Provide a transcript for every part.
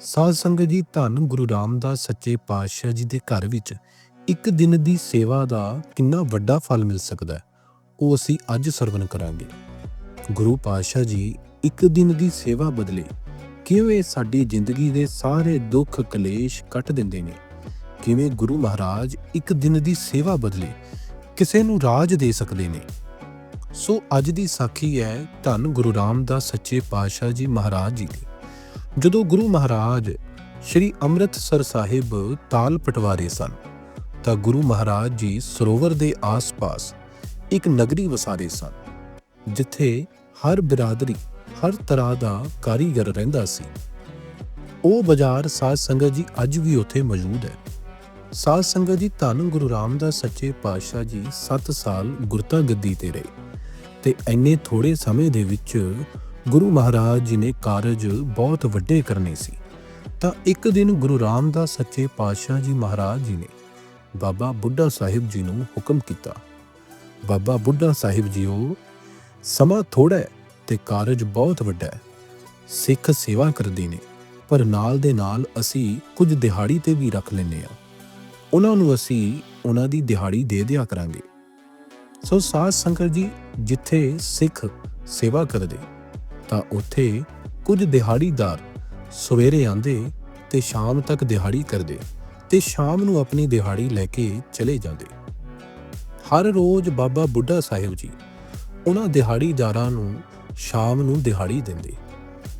ਸਾਧ ਸੰਗਤ ਜੀ, ਧੰਨ ਗੁਰੂ ਰਾਮਦਾਸ ਸੱਚੇ ਪਾਤਸ਼ਾਹ ਜੀ ਦੇ ਘਰ ਵਿੱਚ ਇੱਕ ਦਿਨ ਦੀ ਸੇਵਾ ਦਾ ਕਿੰਨਾ ਵੱਡਾ ਫਲ ਮਿਲ ਸਕਦਾ ਹੈ, ਉਹ ਅਸੀਂ ਅੱਜ ਸਰਵਨ ਕਰਾਂਗੇ। ਗੁਰੂ ਪਾਤਸ਼ਾਹ ਜੀ, ਇੱਕ ਦਿਨ ਦੀ ਸੇਵਾ ਬਦਲੇ ਕਿਵੇਂ ਸਾਡੀ ਜ਼ਿੰਦਗੀ ਦੇ ਸਾਰੇ ਦੁੱਖ ਕਲੇਸ਼ ਕੱਟ ਦਿੰਦੇ ਨੇ? ਕਿਵੇਂ ਗੁਰੂ ਮਹਾਰਾਜ ਇੱਕ ਦਿਨ ਦੀ ਸੇਵਾ ਬਦਲੇ ਕਿਸੇ ਨੂੰ ਰਾਜ ਦੇ ਸਕਦੇ ਨੇ? ਸੋ ਅੱਜ ਦੀ ਸਾਖੀ ਹੈ ਧੰਨ ਗੁਰੂ ਰਾਮਦਾਸ ਸੱਚੇ ਪਾਤਸ਼ਾਹ ਜੀ ਮਹਾਰਾਜ ਜੀ ਦੀ। ਜਦੋਂ ਗੁਰੂ ਮਹਾਰਾਜ ਸ਼੍ਰੀ ਅੰਮ੍ਰਿਤਸਰ ਸਾਹਿਬ ਤਾਲ ਪਟਵਾਰੇ ਸਨ, ਤਾਂ ਗੁਰੂ ਮਹਾਰਾਜ ਜੀ ਸਰੋਵਰ ਦੇ ਆਸ-ਪਾਸ ਇੱਕ ਨਗਰੀ ਵਸਾਰੇ ਸਨ, ਜਿੱਥੇ ਹਰ ਬਿਰਾਦਰੀ, ਹਰ ਤਰ੍ਹਾਂ ਦਾ ਕਾਰੀਗਰ ਰਹਿੰਦਾ ਸੀ। ਉਹ ਬਾਜ਼ਾਰ ਸਾਧ ਸੰਗਤ ਜੀ ਅੱਜ ਵੀ ਉੱਥੇ ਮੌਜੂਦ ਹੈ। ਸਾਧ ਸੰਗਤ ਜੀ ਧੰਨ ਗੁਰੂ ਰਾਮਦਾਸ ਸੱਚੇ ਪਾਤਸ਼ਾਹ ਜੀ 7 ਸਾਲ ਗੁਰਤਾ ਗੱਦੀ ਤੇ ਰਹੇ ਤੇ ਐਨੇ ਥੋੜੇ ਸਮੇਂ ਦੇ ਵਿੱਚ ਗੁਰੂ ਮਹਾਰਾਜ ਜੀ ਨੇ ਕਾਰਜ ਬਹੁਤ ਵੱਡੇ ਕਰਨੇ ਸੀ। ਤਾਂ ਇੱਕ ਦਿਨ ਗੁਰੂ ਰਾਮਦਾਸ ਸੱਚੇ ਪਾਤਸ਼ਾਹ ਜੀ ਮਹਾਰਾਜ ਜੀ ਨੇ ਬਾਬਾ ਬੁੱਢਾ ਸਾਹਿਬ ਜੀ ਨੂੰ ਹੁਕਮ ਕੀਤਾ। ਬਾਬਾ ਬੁੱਢਾ ਸਾਹਿਬ ਜੀਓ, ਸਮਾਂ ਥੋੜਾ ਹੈ ਤੇ ਕਾਰਜ ਬਹੁਤ ਵੱਡਾ ਹੈ। ਸਿੱਖ ਸੇਵਾ ਕਰਦੇ ਨੇ, ਪਰ ਨਾਲ ਦੇ ਨਾਲ ਅਸੀਂ ਕੁਝ ਦਿਹਾੜੀ ਤੇ ਵੀ ਰੱਖ ਲੈਨੇ ਆ ਉਹਨਾਂ ਨੂੰ ਅਸੀਂ ਉਹਨਾਂ ਦੀ ਦਿਹਾੜੀ ਦੇ ਦਿਆ ਕਰਾਂਗੇ। ਸੋ ਸਾਧ ਸੰਗਤ ਜੀ, ਜਿੱਥੇ ਸਿੱਖ ਸੇਵਾ ਕਰਦੇ ਤਾਂ ਉੱਥੇ ਕੁਝ ਦਿਹਾੜੀਦਾਰ ਸਵੇਰੇ ਆਂਦੇ ਤੇ ਸ਼ਾਮ ਤੱਕ ਦਿਹਾੜੀ ਕਰਦੇ ਤੇ ਸ਼ਾਮ ਨੂੰ ਆਪਣੀ ਦਿਹਾੜੀ ਲੈ ਕੇ ਚਲੇ ਜਾਂਦੇ। ਹਰ ਰੋਜ਼ ਬਾਬਾ ਬੁੱਢਾ ਸਾਹਿਬ ਜੀ ਉਹਨਾਂ ਦਿਹਾੜੀਦਾਰਾਂ ਨੂੰ ਸ਼ਾਮ ਨੂੰ ਦਿਹਾੜੀ ਦਿੰਦੇ।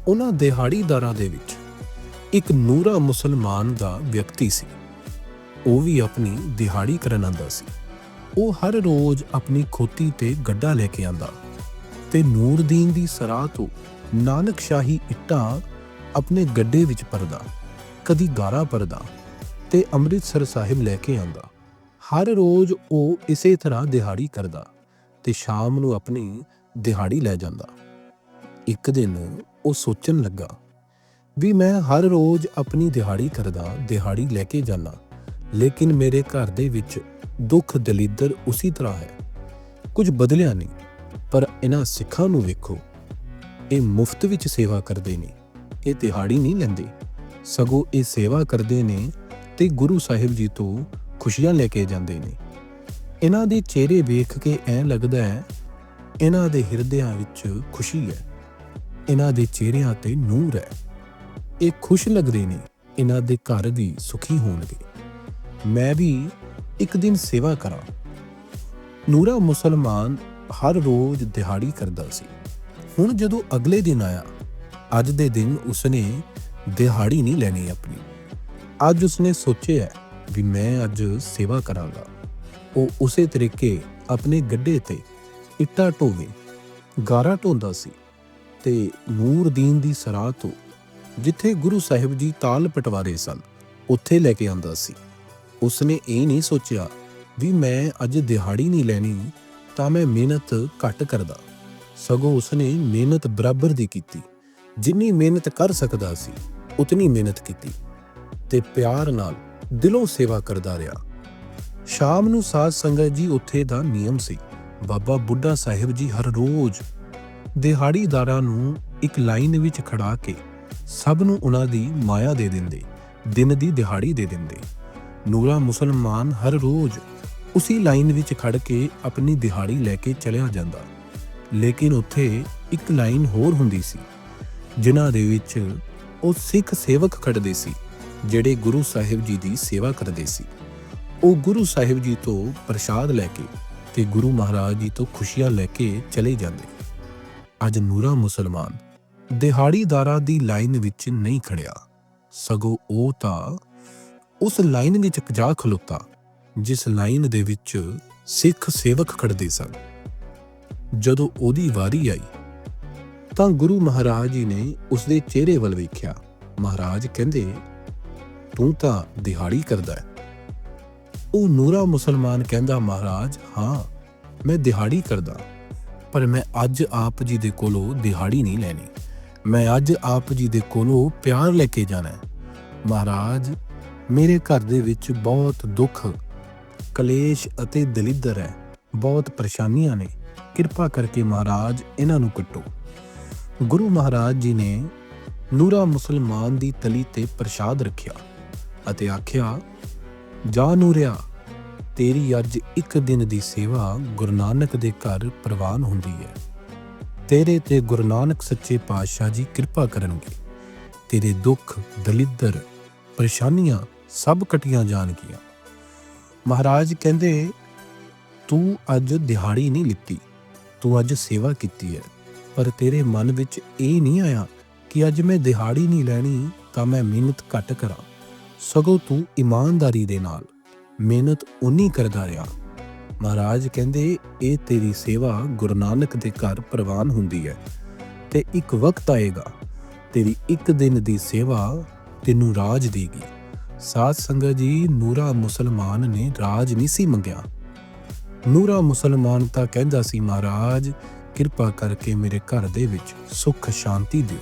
ਉਹਨਾਂ ਦਿਹਾੜੀਦਾਰਾਂ ਦੇ ਵਿੱਚ ਇੱਕ ਨੂਰਾ ਮੁਸਲਮਾਨ ਦਾ ਵਿਅਕਤੀ ਸੀ। ਉਹ ਵੀ ਆਪਣੀ ਦਿਹਾੜੀ ਕਰਨ ਆਂਦਾ ਸੀ। ਉਹ ਹਰ ਰੋਜ਼ ਆਪਣੀ ਖੋਤੀ ਤੇ ਗੱਡਾ ਲੈ ਕੇ ਆਂਦਾ ਤੇ ਨੂਰਦੀਨ ਦੀ ਸਰਾਹ ਤੋਂ ਨਾਨਕ ਸ਼ਾਹੀ ਇੱਟਾਂ ਆਪਣੇ ਗੱਡੇ ਵਿੱਚ ਪਰਦਾ, ਕਦੀ ਗਾਰਾ ਪਰਦਾ ਤੇ ਅੰਮ੍ਰਿਤਸਰ ਸਾਹਿਬ ਲੈ ਕੇ ਆਂਦਾ ਹਰ ਰੋਜ਼ ਉਹ ਇਸੇ ਤਰ੍ਹਾਂ ਦਿਹਾੜੀ ਕਰਦਾ ਤੇ ਸ਼ਾਮ ਨੂੰ ਆਪਣੀ ਦਿਹਾੜੀ ਲੈ ਜਾਂਦਾ। ਇੱਕ ਦਿਨ ਉਹ ਸੋਚਣ ਲੱਗਾ ਵੀ ਮੈਂ ਹਰ ਰੋਜ਼ ਆਪਣੀ ਦਿਹਾੜੀ ਕਰਦਾ, ਦਿਹਾੜੀ ਲੈ ਕੇ ਜਾਣਾ ਲੇਕਿਨ ਮੇਰੇ ਘਰ ਦੇ ਵਿੱਚ ਦੁੱਖ ਦਲਿੱਦਰ ਉਸੇ ਤਰ੍ਹਾਂ ਹੈ। ਕੁਝ ਬਦਲਿਆ ਨਹੀਂ। ਪਰ ਇਹਨਾਂ ਸਿੱਖਾਂ ਨੂੰ ਵੇਖੋ, ਇਹ ਮੁਫਤ ਵਿੱਚ ਸੇਵਾ ਕਰਦੇ ਨੇ, ਇਹ ਦਿਹਾੜੀ ਨਹੀਂ ਲੈਂਦੇ। ਸਗੋਂ ਇਹ ਸੇਵਾ ਕਰਦੇ ਨੇ ਤੇ ਗੁਰੂ ਸਾਹਿਬ ਜੀ ਤੋਂ ਖੁਸ਼ੀਆਂ ਲੈ ਕੇ ਜਾਂਦੇ ਨੇ। ਇਹਨਾਂ ਦੇ ਚਿਹਰੇ ਵੇਖ ਕੇ ਐ ਲੱਗਦਾ ਹੈ, ਇਹਨਾਂ ਦੇ ਹਿਰਦਿਆਂ ਵਿੱਚ ਖੁਸ਼ੀ ਹੈ, ਇਹਨਾਂ ਦੇ ਚਿਹਰਿਆਂ ਤੇ ਨੂਰ ਹੈ। ਇਹ ਖੁਸ਼ ਲੱਗਦੇ ਨੇ, ਇਹਨਾਂ ਦੇ ਘਰ ਵੀ ਸੁਖੀ ਹੋਣਗੇ। ਮੈਂ ਵੀ ਇੱਕ ਦਿਨ ਸੇਵਾ ਕਰਾਂ। ਨੂਰਾ ਮੁਸਲਮਾਨ ਹਰ ਰੋਜ਼ ਦਿਹਾੜੀ ਕਰਦਾ ਸੀ। ਹੁਣ ਜਦੋਂ ਅਗਲੇ ਦਿਨ ਆਇਆ, ਅੱਜ ਦੇ ਦਿਨ ਉਸਨੇ ਦਿਹਾੜੀ ਨਹੀਂ ਲੈਣੀ ਆਪਣੀ। ਅੱਜ ਉਸਨੇ ਸੋਚਿਆ ਵੀ ਮੈਂ ਅੱਜ ਸੇਵਾ ਕਰਾਂਗਾ। ਉਹ ਉਸੇ ਤਰੀਕੇ ਆਪਣੇ ਗੱਡੇ ਤੇ ਇੱਟਾਂ ਢੋਵੇ, ਗਾਰਾ ਢੋਂਦਾ ਸੀ ਤੇ ਨੂਰਦੀਨ ਦੀ ਸਰਾਹ ਤੋਂ ਜਿੱਥੇ ਗੁਰੂ ਸਾਹਿਬ ਜੀ ਤਾਲ ਪਟਵਾਰੇ ਸਨ, ਉੱਥੇ ਲੈ ਕੇ ਆਂਦਾ ਸੀ। ਉਸਨੇ ਇਹ ਨਹੀਂ ਸੋਚਿਆ ਵੀ ਮੈਂ ਅੱਜ ਦਿਹਾੜੀ ਨਹੀਂ ਲੈਣੀ ਤਾਂ ਮੈਂ ਮਿਹਨਤ ਘੱਟ ਕਰਦਾ ਸਗੋਂ ਉਸਨੇ ਮਿਹਨਤ ਬਰਾਬਰ ਦੀ ਕੀਤੀ ਜਿੰਨੀ ਮਿਹਨਤ ਕਰ ਸਕਦਾ ਸੀ ਉਤਨੀ ਮਿਹਨਤ ਕੀਤੀ ਤੇ ਪਿਆਰ ਨਾਲ ਦਿਲੋਂ ਸੇਵਾ ਕਰਦਾ ਰਿਹਾ ਸ਼ਾਮ ਨੂੰ ਸਾਧ ਸੰਗਤ ਜੀ ਉੱਥੇ ਦਾ ਨਿਯਮ ਸੀ ਬਾਬਾ ਬੁੱਢਾ ਸਾਹਿਬ ਜੀ ਹਰ ਰੋਜ਼ ਦਿਹਾੜੀਦਾਰਾਂ ਨੂੰ ਇੱਕ ਲਾਈਨ ਵਿੱਚ ਖੜਾ ਕੇ ਸਭ ਨੂੰ ਉਹਨਾਂ ਦੀ ਮਾਇਆ ਦੇ ਦਿੰਦੇ ਦਿਨ ਦੀ ਦਿਹਾੜੀ ਦੇ ਦਿੰਦੇ ਨੂਰਾ ਮੁਸਲਮਾਨ ਹਰ ਰੋਜ਼ ਉਸੇ ਲਾਈਨ ਵਿੱਚ ਖੜ ਕੇ ਆਪਣੀ ਦਿਹਾੜੀ ਲੈ ਕੇ ਚਲਿਆ ਜਾਂਦਾ। ਲੇਕਿਨ ਉੱਥੇ ਇੱਕ ਲਾਈਨ ਹੋਰ ਹੁੰਦੀ ਸੀ, ਜਿਨ੍ਹਾਂ ਦੇ ਵਿੱਚ ਉਹ ਸਿੱਖ ਸੇਵਕ ਖੜਦੇ ਸੀ, ਜਿਹੜੇ ਗੁਰੂ ਸਾਹਿਬ ਜੀ ਦੀ ਸੇਵਾ ਕਰਦੇ ਸੀ। ਉਹ ਗੁਰੂ ਸਾਹਿਬ ਜੀ ਤੋਂ ਪ੍ਰਸ਼ਾਦ ਲੈ ਕੇ ਤੇ ਗੁਰੂ ਮਹਾਰਾਜ ਜੀ ਤੋਂ ਖੁਸ਼ੀਆਂ ਲੈ ਕੇ ਚਲੇ ਜਾਂਦੇ। ਅੱਜ ਨੂਰਾ ਮੁਸਲਮਾਨ ਦਿਹਾੜੀਦਾਰਾਂ ਦੀ ਲਾਈਨ ਵਿੱਚ ਨਹੀਂ ਖੜਿਆ। ਸਗੋਂ ਉਹ ਤਾਂ ਉਸ ਲਾਈਨ ਵਿੱਚ ਜਾ ਖਲੋਤਾ। ਜਿਸ ਲਾਈਨ ਦੇ ਵਿੱਚ ਸਿੱਖ ਸੇਵਕ ਖੜਦੇ ਸਨ। ਜਦੋਂ ਉਹਦੀ ਵਾਰੀ ਆਈ, ਤਾਂ ਗੁਰੂ ਮਹਾਰਾਜ ਜੀ ਨੇ ਉਸ ਦੇ ਚਿਹਰੇ ਵੱਲ ਵੇਖਿਆ। ਮਹਾਰਾਜ ਕਹਿੰਦੇ, ਤੂੰ ਤਾਂ ਦਿਹਾੜੀ ਕਰਦਾ ਹੈ। ਉਹ ਨੂਰਾ ਮੁਸਲਮਾਨ ਕਹਿੰਦਾ, ਮਹਾਰਾਜ, ਹਾਂ, ਮੈਂ ਦਿਹਾੜੀ ਕਰਦਾ ਪਰ ਮੈਂ ਅੱਜ ਆਪ ਜੀ ਦੇ ਕੋਲੋਂ ਦਿਹਾੜੀ ਨਹੀਂ ਲੈਣੀ। ਮੈਂ ਅੱਜ ਆਪ ਜੀ ਦੇ ਕੋਲੋਂ ਪਿਆਰ ਲੈ ਕੇ ਜਾਣਾ ਮਹਾਰਾਜ, ਮੇਰੇ ਘਰ ਦੇ ਵਿੱਚ ਬਹੁਤ ਦੁੱਖ ਕਲੇਸ਼ ਅਤੇ ਦਲਿੱਦਰ ਹੈ ਬਹੁਤ ਪਰੇਸ਼ਾਨੀਆਂ ਨੇ। ਕਿਰਪਾ ਕਰਕੇ ਮਹਾਰਾਜ, ਇਹਨਾਂ ਨੂੰ ਕੱਟੋ। ਗੁਰੂ ਮਹਾਰਾਜ ਜੀ ਨੇ ਨੂਰਾ ਮੁਸਲਮਾਨ ਦੀ ਤਲੀ ਤੇ ਪ੍ਰਸ਼ਾਦ ਰੱਖਿਆ ਅਤੇ ਆਖਿਆ, ਜਾ ਨੂਰਿਆ, ਤੇਰੀ ਅੱਜ ਇੱਕ ਦਿਨ ਦੀ ਸੇਵਾ ਗੁਰੂ ਨਾਨਕ ਦੇ ਘਰ ਪ੍ਰਵਾਨ ਹੁੰਦੀ ਹੈ। ਤੇਰੇ ਤੇ ਗੁਰੂ ਨਾਨਕ ਸੱਚੇ ਪਾਤਸ਼ਾਹ ਜੀ ਕਿਰਪਾ ਕਰਨਗੇ। ਤੇਰੇ ਦੁੱਖ, ਦਲਿੱਦਰ, ਪਰੇਸ਼ਾਨੀਆਂ ਸਭ ਕਟੀਆਂ ਜਾਣਗੀਆਂ। ਮਹਾਰਾਜ ਕਹਿੰਦੇ, ਤੂੰ ਅੱਜ ਦਿਹਾੜੀ ਨਹੀਂ ਲਿੱਤੀ, ਤੂੰ ਅੱਜ ਸੇਵਾ ਕੀਤੀ ਹੈ। ਪਰ ਤੇਰੇ ਮਨ ਵਿੱਚ ਇਹ ਨਹੀਂ ਆਇਆ ਕਿ ਅੱਜ ਮੈਂ ਦਿਹਾੜੀ ਨਹੀਂ ਲੈਣੀ, ਤਾਂ ਮੈਂ ਮਿਹਨਤ ਘੱਟ ਕਰਾਂ। ਸਗੋਂ ਤੂੰ ਇਮਾਨਦਾਰੀ ਦੇ ਨਾਲ ਮਿਹਨਤ ਉਨੀ ਕਰਦਾ ਰਿਹਾ। ਮਹਾਰਾਜ ਕਹਿੰਦੇ, ਇਹ ਤੇਰੀ ਸੇਵਾ ਗੁਰੂ ਨਾਨਕ ਦੇ ਘਰ ਪ੍ਰਵਾਨ ਹੁੰਦੀ ਹੈ ਤੇ ਇੱਕ ਵਕਤ ਆਏਗਾ, ਤੇਰੀ ਇੱਕ ਦਿਨ ਦੀ ਸੇਵਾ ਤੈਨੂੰ ਰਾਜ ਦੇਗੀ। ਸਾਧ ਸੰਗਤ ਜੀ, ਨੂਰਾ ਮੁਸਲਮਾਨ ਨੇ ਰਾਜ ਨਹੀਂ ਸੀ ਮੰਗਿਆ। ਨੂਰਾ ਮੁਸਲਮਾਨ ਤਾਂ ਕਹਿੰਦਾ ਸੀ, ਮਹਾਰਾਜ, ਕਿਰਪਾ ਕਰਕੇ ਮੇਰੇ ਘਰ ਦੇ ਵਿੱਚ ਸੁੱਖ, ਸ਼ਾਂਤੀ ਦਿਓ।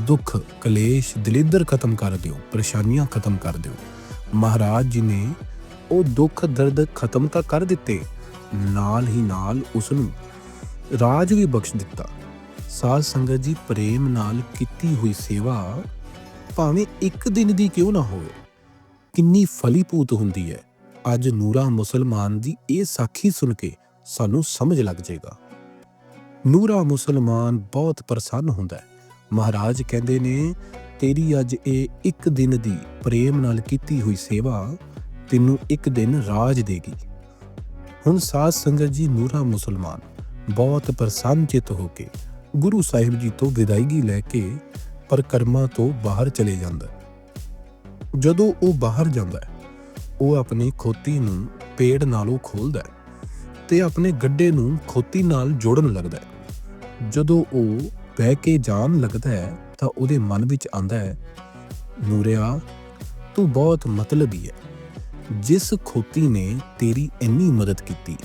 ਦੁੱਖ, ਕਲੇਸ਼, ਦਲਿੱਦਰ ਖਤਮ ਕਰ ਦਿਓ, ਪਰੇਸ਼ਾਨੀਆਂ ਖਤਮ ਕਰ ਦਿਓ। ਮਹਾਰਾਜ ਜੀ ਨੇ ਉਹ ਦੁੱਖ, ਦਰਦ ਖਤਮ ਤਾਂ ਕਰ ਦਿੱਤੇ। ਨਾਲ ਹੀ ਨਾਲ ਉਸ ਨੂੰ ਰਾਜ ਵੀ ਬਖਸ਼ ਦਿੱਤਾ। ਸਾਧ ਸੰਗਤ ਜੀ, ਪ੍ਰੇਮ ਨਾਲ ਕੀਤੀ ਹੋਈ ਸੇਵਾ ਭਾਵੇਂ ਇੱਕ ਦਿਨ ਦੀ ਕਿਉਂ ਨਾ ਹੋਵੇ। ਕਿੰਨੀ ਫਲੀਭੂਤ ਹੁੰਦੀ ਹੈ। ਅੱਜ ਨੂਰਾ ਮੁਸਲਮਾਨ ਦੀ ਇਹ ਸਾਖੀ ਸੁਣ ਕੇ ਸਾਨੂੰ ਸਮਝ ਲੱਗ ਜਾਏਗਾ। ਨੂਰਾ ਮੁਸਲਮਾਨ ਬਹੁਤ ਪ੍ਰਸੰਨ ਹੁੰਦਾ ਹੈ। ਮਹਾਰਾਜ ਕਹਿੰਦੇ ਨੇ, ਤੇਰੀ ਅੱਜ ਇਹ ਇੱਕ ਦਿਨ ਦੀ ਪ੍ਰੇਮ ਨਾਲ ਕੀਤੀ ਹੋਈ ਸੇਵਾ ਤੈਨੂੰ ਇੱਕ ਦਿਨ ਰਾਜ ਦੇਗੀ। ਹੁਣ ਸਾਧ ਸੰਗਤ ਜੀ, ਨੂਰਾ ਮੁਸਲਮਾਨ ਬਹੁਤ ਪ੍ਰਸੰਨ ਚਿਤ ਹੋ ਕੇ ਗੁਰੂ ਸਾਹਿਬ ਜੀ ਤੋਂ ਵਿਦਾਇਗੀ ਲੈ ਕੇ ਪਰਕਰਮਾ ਤੋਂ ਬਾਹਰ ਚਲੇ ਜਾਂਦਾ। ਜਦੋਂ ਉਹ ਬਾਹਰ ਜਾਂਦਾ ਹੈ, ਉਹ ਆਪਣੀ ਖੋਤੀ ਨੂੰ ਪੇੜ ਨਾਲੋਂ ਖੋਲਦਾ ਹੈ ਤੇ ਆਪਣੇ ਗੱਡੇ ਨੂੰ ਖੋਤੀ ਨਾਲ ਜੋੜਨ ਲੱਗਦਾ ਹੈ। ਜਦੋਂ ਉਹ ਬਹਿ ਕੇ ਜਾਣ ਲੱਗਦਾ ਹੈ, ਤਾਂ ਉਹਦੇ ਮਨ ਵਿੱਚ ਆਂਦਾ ਹੈ, ਨੂਰਿਆ, ਤੂੰ ਬਹੁਤ ਮਤਲਬੀ ਹੈ। ਜਿਸ ਖੋਤੀ ਨੇ ਤੇਰੀ ਇੰਨੀ ਮਦਦ ਕੀਤੀ,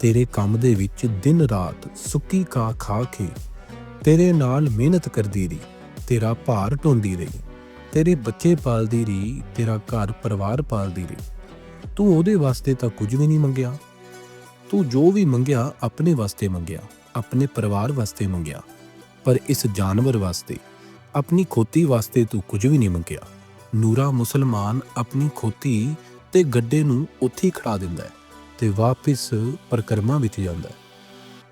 ਤੇਰੇ ਕੰਮ ਦੇ ਵਿੱਚ ਦਿਨ ਰਾਤ ਸੁੱਕੀ ਕਾ ਖਾ ਕੇ ਤੇਰੇ ਨਾਲ ਮਿਹਨਤ ਕਰਦੀ ਰਹੀ, ਤੇਰਾ ਭਾਰ ਢੋਂਦੀ ਰਹੀ। ਤੇਰੇ ਬੱਚੇ ਪਾਲਦੀ ਰਹੀ, ਤੇਰਾ ਘਰ ਪਰਿਵਾਰ ਪਾਲਦੀ ਰਹੀ। ਤੂੰ ਉਹਦੇ ਵਾਸਤੇ ਤਾਂ ਕੁਝ ਵੀ ਨਹੀਂ ਮੰਗਿਆ। ਤੂੰ ਜੋ ਵੀ ਮੰਗਿਆ, ਆਪਣੇ ਵਾਸਤੇ ਮੰਗਿਆ, ਆਪਣੇ ਪਰਿਵਾਰ ਵਾਸਤੇ ਮੰਗਿਆ। ਪਰ ਇਸ ਜਾਨਵਰ ਵਾਸਤੇ, ਆਪਣੀ ਖੋਤੀ ਵਾਸਤੇ ਤੂੰ ਕੁਝ ਵੀ ਨਹੀਂ ਮੰਗਿਆ। ਨੂਰਾ ਮੁਸਲਮਾਨ ਆਪਣੀ ਖੋਤੀ ਤੇ ਗੱਡੇ ਨੂੰ ਉੱਥੇ ਹੀ ਖੜਾ ਦਿੰਦਾ ਹੈ ਤੇ ਵਾਪਿਸ ਪਰਕਰਮਾ ਵਿੱਚ ਜਾਂਦਾ ਹੈ।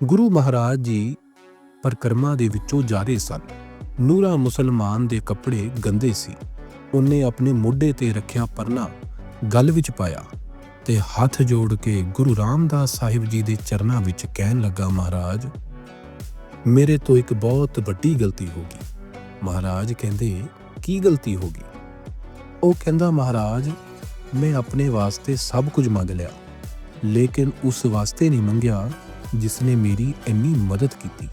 ਗੁਰੂ ਮਹਾਰਾਜ ਜੀ ਪਰਕਰਮਾ ਦੇ ਵਿੱਚੋਂ ਜਾ ਰਹੇ ਸਨ। ਨੂਰਾ ਮੁਸਲਮਾਨ ਦੇ ਕੱਪੜੇ ਗੰਦੇ ਸੀ। ਉਹਨੇ ਆਪਣੇ ਮੋਢੇ ਤੇ ਰੱਖਿਆ ਪਰਨਾ ਗਲ ਵਿੱਚ ਪਾਇਆ ਤੇ ਹੱਥ ਜੋੜ ਕੇ ਗੁਰੂ ਰਾਮਦਾਸ ਸਾਹਿਬ ਜੀ ਦੇ ਚਰਨਾਂ ਵਿੱਚ ਕਹਿਣ ਲੱਗਾ, ਮਹਾਰਾਜ, ਮੇਰੇ ਤੋਂ ਇੱਕ ਬਹੁਤ ਵੱਡੀ ਗਲਤੀ ਹੋ ਗਈ। ਮਹਾਰਾਜ ਕਹਿੰਦੇ, ਕੀ ਗਲਤੀ ਹੋ ਗਈ? ਉਹ ਕਹਿੰਦਾ, ਮਹਾਰਾਜ, ਮੈਂ ਆਪਣੇ ਵਾਸਤੇ ਸਭ ਕੁਝ ਮੰਗ ਲਿਆ, ਲੇਕਿਨ ਉਸ ਵਾਸਤੇ ਨਹੀਂ ਮੰਗਿਆ ਜਿਸ ਨੇ ਮੇਰੀ ਇੰਨੀ ਮਦਦ ਕੀਤੀ।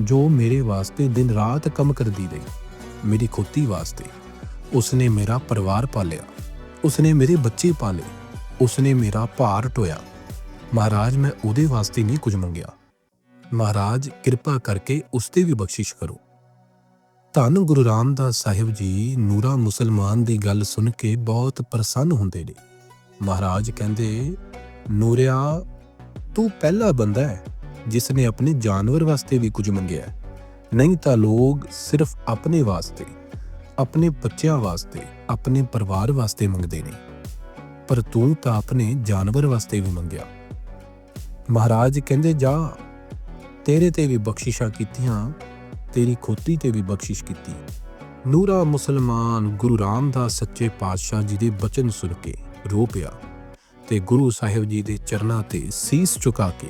ਜੋ ਮੇਰੇ ਵਾਸਤੇ ਦਿਨ ਰਾਤ ਕੰਮ ਕਰਦੀ ਰਹੀ, ਮੇਰੀ ਖੋਤੀ ਵਾਸਤੇ। ਉਸਨੇ ਮੇਰਾ ਪਰਿਵਾਰ ਪਾਲਿਆ, ਉਸਨੇ ਮੇਰੇ ਬੱਚੇ ਪਾਲੇ, ਉਸਨੇ ਮੇਰਾ ਭਾਰ ਢੋਇਆ ਮਹਾਰਾਜ, ਮੈਂ ਉਹਦੇ ਵਾਸਤੇ ਨਹੀਂ ਕੁਝ ਮੰਗਿਆ। ਮਹਾਰਾਜ, ਕਿਰਪਾ ਕਰਕੇ ਉਸ ਤੇ ਵੀ ਬਖਸ਼ਿਸ਼ ਕਰੋ। ਧੰਨ ਗੁਰੂ ਰਾਮਦਾਸ ਸਾਹਿਬ ਜੀ ਨੂਰਾ ਮੁਸਲਮਾਨ ਦੀ ਗੱਲ ਸੁਣ ਕੇ ਬਹੁਤ ਪ੍ਰਸੰਨ ਹੁੰਦੇ ਨੇ। ਮਹਾਰਾਜ ਕਹਿੰਦੇ, ਨੂਰਿਆ, ਤੂੰ ਪਹਿਲਾ ਬੰਦਾ ਹੈ। ਜਿਸ ਨੇ ਆਪਣੇ ਜਾਨਵਰ ਵਾਸਤੇ ਵੀ ਕੁਝ ਮੰਗਿਆ ਨਹੀਂ ਤਾਂ ਲੋਕ ਸਿਰਫ ਆਪਣੇ ਵਾਸਤੇ, ਆਪਣੇ ਬੱਚਿਆਂ ਵਾਸਤੇ, ਆਪਣੇ ਪਰਿਵਾਰ ਵਾਸਤੇ ਮੰਗਦੇ ਨੇ। ਪਰ ਤੂੰ ਤਾਂ ਆਪਣੇ ਜਾਨਵਰ ਵਾਸਤੇ ਵੀ ਮੰਗਿਆ। ਮਹਾਰਾਜ ਕਹਿੰਦੇ, ਜਾ, ਤੇਰੇ ਤੇ ਵੀ ਬਖਸ਼ਿਸ਼ਾਂ ਕੀਤੀਆਂ, ਤੇਰੀ ਖੋਤੀ ਤੇ ਵੀ ਬਖਸ਼ਿਸ਼ ਕੀਤੀ। ਨੂਰਾ ਮੁਸਲਮਾਨ ਗੁਰੂ ਰਾਮਦਾਸ ਸੱਚੇ ਪਾਤਸ਼ਾਹ ਜੀ ਦੇ ਬਚਨ ਸੁਣ ਕੇ ਰੋ ਪਿਆ ਤੇ ਗੁਰੂ ਸਾਹਿਬ ਜੀ ਦੇ ਚਰਨਾਂ ਤੇ ਸੀਸ ਝੁਕਾ ਕੇ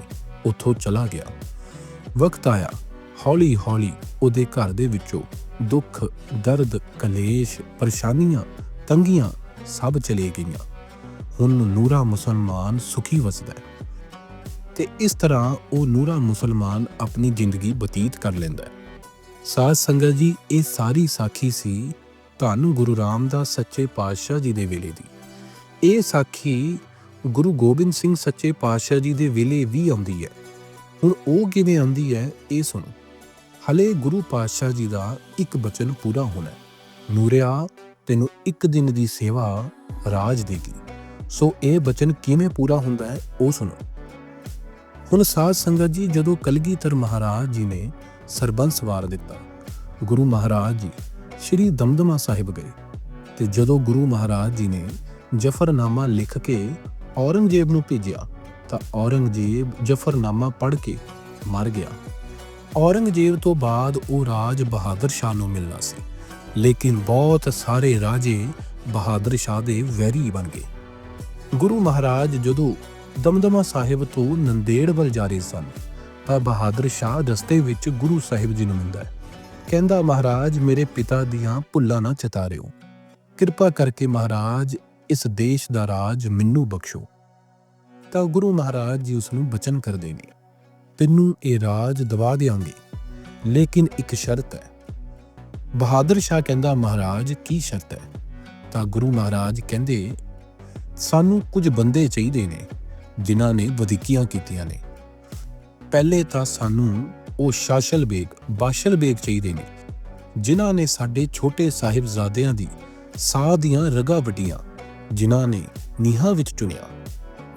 ਉੱਥੋਂ ਚਲਾ ਗਿਆ। ਵਕਤ ਆਇਆ ਹੌਲੀ ਹੌਲੀ ਉਹਦੇ ਘਰ ਦੇ ਵਿੱਚੋਂ ਦੁੱਖ, ਦਰਦ, ਕਲੇਸ਼, ਪਰੇਸ਼ਾਨੀਆਂ, ਤੰਗੀਆਂ ਸਭ ਚਲੇ ਗਈਆਂ। ਹੁਣ ਨੂਰਾ ਮੁਸਲਮਾਨ ਸੁਖੀ ਵਸਦਾ ਹੈ ਤੇ ਇਸ ਤਰ੍ਹਾਂ ਉਹ ਨੂਰਾ ਮੁਸਲਮਾਨ ਆਪਣੀ ਜ਼ਿੰਦਗੀ ਬਤੀਤ ਕਰ ਲੈਂਦਾ ਹੈ। ਸਾਧ ਸੰਗਤ ਜੀ, ਇਹ ਸਾਰੀ ਸਾਖੀ ਸੀ ਧੰਨ ਗੁਰੂ ਰਾਮਦਾਸ ਸੱਚੇ ਪਾਤਸ਼ਾਹ ਜੀ ਦੇ ਵੇਲੇ ਦੀ। ਇਹ ਸਾਖੀ ਗੁਰੂ ਗੋਬਿੰਦ ਸਿੰਘ ਸੱਚੇ ਪਾਤਸ਼ਾਹ ਜੀ ਦੇ ਵੇਲੇ ਵੀ ਆਉਂਦੀ ਹੈ। ਹੁਣ ਉਹ ਕਿਵੇਂ ਆਉਂਦੀ ਹੈ, ਇਹ ਸੁਣੋ। ਹਲੇ ਗੁਰੂ ਪਾਤਸ਼ਾਹ ਜੀ ਦਾ ਇੱਕ ਬਚਨ ਪੂਰਾ ਹੋਣਾ ਹੈ। ਨੂਰਿਆ, ਤੈਨੂੰ ਇੱਕ ਦਿਨ ਦੀ ਸੇਵਾ ਰਾਜ ਦੇਗੀ। ਸੋ ਇਹ ਬਚਨ ਕਿਵੇਂ ਪੂਰਾ ਹੁੰਦਾ ਹੈ, ਉਹ ਸੁਣੋ। ਹੁਣ ਸਾਧ ਸੰਗਤ ਜੀ, ਜਦੋਂ ਕਲਗੀਧਰ ਮਹਾਰਾਜ ਜੀ ਨੇ ਸਰਬੰਸ ਵਾਰ ਦਿੱਤਾ, ਗੁਰੂ ਮਹਾਰਾਜ ਜੀ ਸ਼੍ਰੀ ਦਮਦਮਾ ਸਾਹਿਬ ਗਏ ਤੇ ਜਦੋਂ ਗੁਰੂ ਮਹਾਰਾਜ ਜੀ ਨੇ ਜਫਰਨਾਮਾ ਲਿਖ ਕੇ ਔਰੰਗਜ਼ੇਬ ਨੂੰ ਭੇਜਿਆ ਤਾਂ ਔਰੰਗਜ਼ੇਬ ਜਫਰਨਾਮਾ ਪੜ੍ਹ ਕੇ ਮਰ ਗਿਆ। ਔਰੰਗਜ਼ੇਬ ਤੋਂ ਬਾਅਦ ਉਹ ਰਾਜ ਬਹਾਦਰ ਸ਼ਾਹ ਨੂੰ ਮਿਲਣਾ ਸੀ, ਲੇਕਿਨ ਬਹੁਤ ਸਾਰੇ ਰਾਜੇ ਬਹਾਦਰ ਸ਼ਾਹ ਦੇ ਵੈਰੀ ਬਣ ਗਏ। ਗੁਰੂ ਮਹਾਰਾਜ ਜਦੋਂ ਦਮਦਮਾ ਸਾਹਿਬ ਤੋਂ ਨੰਦੇੜ ਵੱਲ ਜਾ ਰਹੇ ਸਨ, ਤਾਂ ਬਹਾਦਰ ਸ਼ਾਹ ਰਸਤੇ ਵਿੱਚ ਗੁਰੂ ਸਾਹਿਬ ਜੀ ਨੂੰ ਮਿਲਦਾ ਹੈ। ਕਹਿੰਦਾ, ਮਹਾਰਾਜ, ਮੇਰੇ ਪਿਤਾ ਦੀਆਂ ਭੁੱਲਾਂ ਨਾ ਚਿਤਾਰਿਓ। ਕਿਰਪਾ ਕਰਕੇ ਮਹਾਰਾਜ, ਇਸ ਦੇਸ਼ ਦਾ ਰਾਜ ਮੈਨੂੰ ਬਖਸ਼ੋ। ਤਾਂ ਗੁਰੂ ਮਹਾਰਾਜ ਜੀ ਉਸ ਨੂੰ ਬਚਨ ਕਰਦੇ ਨੇ, ਤੈਨੂੰ ਇਹ ਰਾਜ ਦਵਾ ਦਿਆਂਗੇ, ਲੇਕਿਨ ਇੱਕ ਸ਼ਰਤ ਹੈ। ਬਹਾਦਰ ਸ਼ਾਹ ਕਹਿੰਦਾ, ਮਹਾਰਾਜ, ਕੀ ਸ਼ਰਤ ਹੈ? ਤਾਂ ਗੁਰੂ ਮਹਾਰਾਜ ਕਹਿੰਦੇ, ਸਾਨੂੰ ਕੁਝ ਬੰਦੇ ਚਾਹੀਦੇ ਨੇ, ਜਿਨ੍ਹਾਂ ਨੇ ਵਧੀਕੀਆਂ ਕੀਤੀਆਂ ਨੇ। ਪਹਿਲੇ ਤਾਂ ਸਾਨੂੰ ਉਹ ਸ਼ਾਸ਼ਲ ਬੇਗ, ਬਾਸ਼ਲ ਬੇਗ ਚਾਹੀਦੇ ਨੇ, ਜਿਨ੍ਹਾਂ ਨੇ ਸਾਡੇ ਛੋਟੇ ਸਾਹਿਬਜ਼ਾਦਿਆਂ ਦੀ ਸਾਹ ਦੀਆਂ ਰਗਾ ਵਟੀਆਂ, ਜਿਨ੍ਹਾਂ ਨੇ ਨੀਹਾਂ ਵਿੱਚ ਚੁਣਿਆ।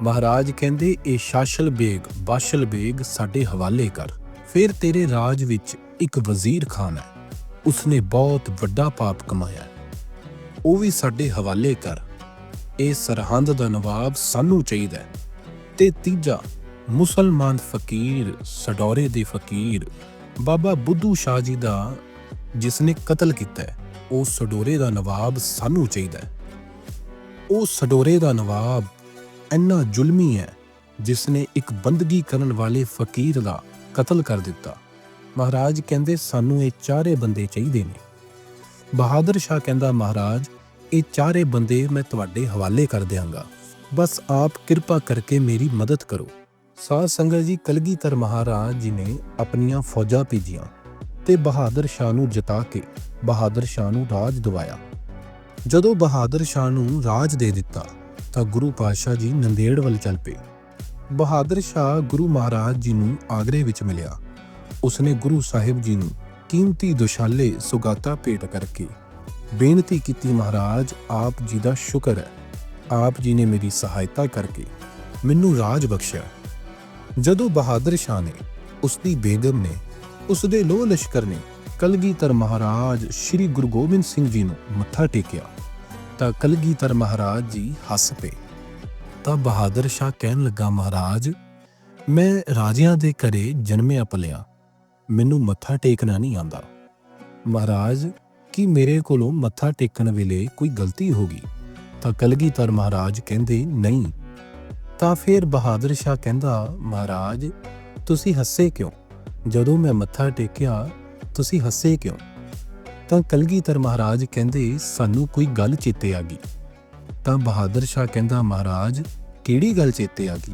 ਮਹਾਰਾਜ ਕਹਿੰਦੇ, ਇਹ ਸ਼ਾਸ਼ਲ ਬੇਗ, ਬਾਸ਼ਲ ਬੇਗ ਸਾਡੇ ਹਵਾਲੇ ਕਰ। ਫਿਰ ਤੇਰੇ ਰਾਜ ਵਿੱਚ ਇੱਕ ਵਜ਼ੀਰ ਖਾਨ ਹੈ। ਉਸਨੇ ਬਹੁਤ ਵੱਡਾ ਪਾਪ ਕਮਾਇਆ ਉਹ ਵੀ ਸਾਡੇ ਹਵਾਲੇ ਕਰ। ਇਹ ਸਰਹੰਦ ਦਾ ਨਵਾਬ ਸਾਨੂੰ ਚਾਹੀਦਾ ਤੇ ਤੀਜਾ, ਮੁਸਲਮਾਨ ਫਕੀਰ, ਸਡੋਰੇ ਦੇ ਫਕੀਰ, ਬਾਬਾ ਬੁੱਧੂ ਸ਼ਾਹ ਜੀ ਦਾ ਜਿਸ ਨੇ ਕਤਲ ਕੀਤਾ ਉਹ ਸਡੋਰੇ ਦਾ ਨਵਾਬ ਸਾਨੂੰ ਚਾਹੀਦਾ ਉਹ ਸਡੋਰੇ ਦਾ ਨਵਾਬ ਇੰਨਾ ਜ਼ੁਲਮੀ ਹੈ ਜਿਸ ਨੇ ਇੱਕ ਬੰਦਗੀ ਕਰਨ ਵਾਲੇ ਫਕੀਰ ਦਾ ਕਤਲ ਕਰ ਦਿੱਤਾ। ਮਹਾਰਾਜ ਕਹਿੰਦੇ, ਸਾਨੂੰ ਇਹ ਚਾਰੇ ਬੰਦੇ ਚਾਹੀਦੇ ਨੇ। ਬਹਾਦਰ ਸ਼ਾਹ ਕਹਿੰਦਾ, ਮਹਾਰਾਜ, ਇਹ ਚਾਰੇ ਬੰਦੇ ਮੈਂ ਤੁਹਾਡੇ ਹਵਾਲੇ ਕਰ ਦਿਆਂਗਾ। ਬਸ ਆਪ ਕਿਰਪਾ ਕਰਕੇ ਮੇਰੀ ਮਦਦ ਕਰੋ। ਸਾਧ ਸੰਗਤ ਜੀ, ਕਲਗੀਧਰ ਮਹਾਰਾਜ ਜੀ ਨੇ ਆਪਣੀਆਂ ਫੌਜਾਂ ਭੇਜੀਆਂ ਤੇ ਬਹਾਦਰ ਸ਼ਾਹ ਨੂੰ ਜਿਤਾ ਕੇ ਬਹਾਦਰ ਸ਼ਾਹ ਨੂੰ ਰਾਜ ਦਿਵਾਇਆ। ਜਦੋਂ ਬਹਾਦਰ ਸ਼ਾਹ ਨੂੰ ਰਾਜ ਦੇ ਦਿੱਤਾ ਤਾਂ ਗੁਰੂ ਪਾਤਸ਼ਾਹ ਜੀ ਨੰਦੇੜ ਵੱਲ ਚੱਲ ਪਏ। ਬਹਾਦਰ ਸ਼ਾਹ ਗੁਰੂ ਮਹਾਰਾਜ ਜੀ ਨੂੰ ਆਗਰੇ ਵਿੱਚ ਮਿਲਿਆ। ਉਸਨੇ ਗੁਰੂ ਸਾਹਿਬ ਜੀ ਨੂੰ ਕੀਮਤੀ ਦੁਸ਼ਾਲੇ ਸੁਗਾਤਾ ਭੇਟ ਕਰਕੇ ਬੇਨਤੀ ਕੀਤੀ, ਮਹਾਰਾਜ, ਆਪ ਜੀ ਦਾ ਸ਼ੁਕਰ ਹੈ। ਆਪ ਜੀ ਨੇ ਮੇਰੀ ਸਹਾਇਤਾ ਕਰਕੇ ਮੈਨੂੰ ਰਾਜ ਬਖਸ਼ਿਆ। ਜਦੋਂ ਬਹਾਦਰ ਸ਼ਾਹ ਨੇ ਉਸ ਦੀ ਬੇਗਮ ਨੇ ਉਸ ਦੇ ਲੋਹ ਲਸ਼ਕਰ ਨੇ ਕਲਗੀਧਰ ਮਹਾਰਾਜ ਸ੍ਰੀ ਗੁਰੂ ਗੋਬਿੰਦ ਸਿੰਘ ਜੀ ਨੂੰ ਮੱਥਾ ਟੇਕਿਆ ਤਾਂ ਕਲਗੀਧਰ ਮਹਾਰਾਜ ਜੀ ਹੱਸ ਪਏ। ਤਾਂ ਬਹਾਦਰ ਸ਼ਾਹ ਕਹਿਣ ਲੱਗਾ, ਮਹਾਰਾਜ, ਮੈਂ ਰਾਜਿਆਂ ਦੇ ਘਰੇ ਜਨਮਿਆ ਪਲਿਆ ਮੈਨੂੰ ਮੱਥਾ ਟੇਕਣਾ ਨਹੀਂ ਆਂਦਾ। ਮਹਾਰਾਜ, ਕੀ ਮੇਰੇ ਕੋਲੋਂ ਮੱਥਾ ਟੇਕਣ ਵੇਲੇ ਕੋਈ ਗਲਤੀ ਹੋ ਗਈ? ਤਾਂ ਕਲਗੀਧਰ ਮਹਾਰਾਜ ਕਹਿੰਦੇ, ਨਹੀਂ। ਤਾਂ ਫਿਰ ਬਹਾਦਰ ਸ਼ਾਹ ਕਹਿੰਦਾ, ਮਹਾਰਾਜ, ਤੁਸੀਂ ਹੱਸੇ ਕਿਉਂ? ਜਦੋਂ ਮੈਂ ਮੱਥਾ ਟੇਕਿਆ, ਤੁਸੀਂ ਹੱਸੇ ਕਿਉਂ? ਤਾਂ ਕਲਗੀਧਰ ਮਹਾਰਾਜ ਕਹਿੰਦੇ, ਸਾਨੂੰ ਕੋਈ ਗੱਲ ਚੇਤੇ ਆ ਗਈ। ਤਾਂ ਬਹਾਦਰ ਸ਼ਾਹ ਕਹਿੰਦਾ, ਮਹਾਰਾਜ, ਕਿਹੜੀ ਗੱਲ ਚੇਤੇ ਆ ਗਈ?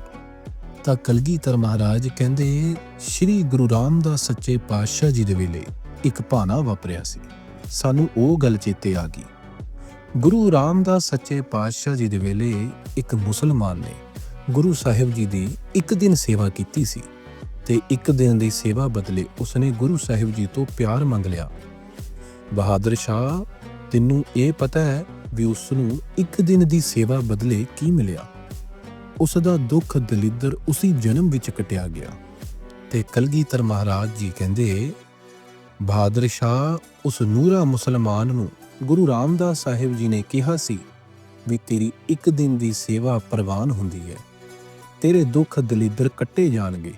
ਤਾਂ ਕਲਗੀਧਰ ਮਹਾਰਾਜ ਕਹਿੰਦੇ, ਸ੍ਰੀ ਗੁਰੂ ਰਾਮਦਾਸ ਸੱਚੇ ਪਾਤਸ਼ਾਹ ਜੀ ਦੇ ਵੇਲੇ ਇੱਕ ਭਾਣਾ ਵਾਪਰਿਆ ਸੀ। ਸਾਨੂੰ ਉਹ ਗੱਲ ਚੇਤੇ ਆ ਗਈ। ਗੁਰੂ ਰਾਮਦਾਸ ਸੱਚੇ ਪਾਤਸ਼ਾਹ ਜੀ ਦੇ ਵੇਲੇ ਇੱਕ ਮੁਸਲਮਾਨ ਨੇ ਗੁਰੂ ਸਾਹਿਬ ਜੀ ਦੀ ਇੱਕ ਦਿਨ ਸੇਵਾ ਕੀਤੀ ਸੀ ਤੇ ਇੱਕ ਦਿਨ ਦੀ ਸੇਵਾ ਬਦਲੇ ਉਸਨੇ ਗੁਰੂ ਸਾਹਿਬ ਜੀ ਤੋਂ ਪਿਆਰ ਮੰਗ ਲਿਆ। ਬਹਾਦਰ ਸ਼ਾਹ, ਤੈਨੂੰ ਇਹ ਪਤਾ ਹੈ ਵੀ ਉਸ ਨੂੰ ਇੱਕ ਦਿਨ ਦੀ ਸੇਵਾ ਬਦਲੇ ਕੀ ਮਿਲਿਆ। ਉਸ ਦਾ ਦੁੱਖ ਦਲਿੱਦਰ ਉਸੇ ਜਨਮ ਵਿੱਚ ਕਟਿਆ ਗਿਆ ਤੇ ਕਲਗੀਧਰ ਮਹਾਰਾਜ ਜੀ ਕਹਿੰਦੇ, ਬਹਾਦਰ ਸ਼ਾਹ, ਉਸ ਨੂਰਾ ਮੁਸਲਮਾਨ ਨੂੰ ਗੁਰੂ ਰਾਮਦਾਸ ਸਾਹਿਬ ਜੀ ਨੇ ਕਿਹਾ ਸੀ ਵੀ ਤੇਰੀ ਇੱਕ ਦਿਨ ਦੀ ਸੇਵਾ ਪ੍ਰਵਾਨ ਹੁੰਦੀ ਹੈ। ਤੇਰੇ ਦੁੱਖ ਦਲਿੱਦਰ ਕੱਟੇ ਜਾਣਗੇ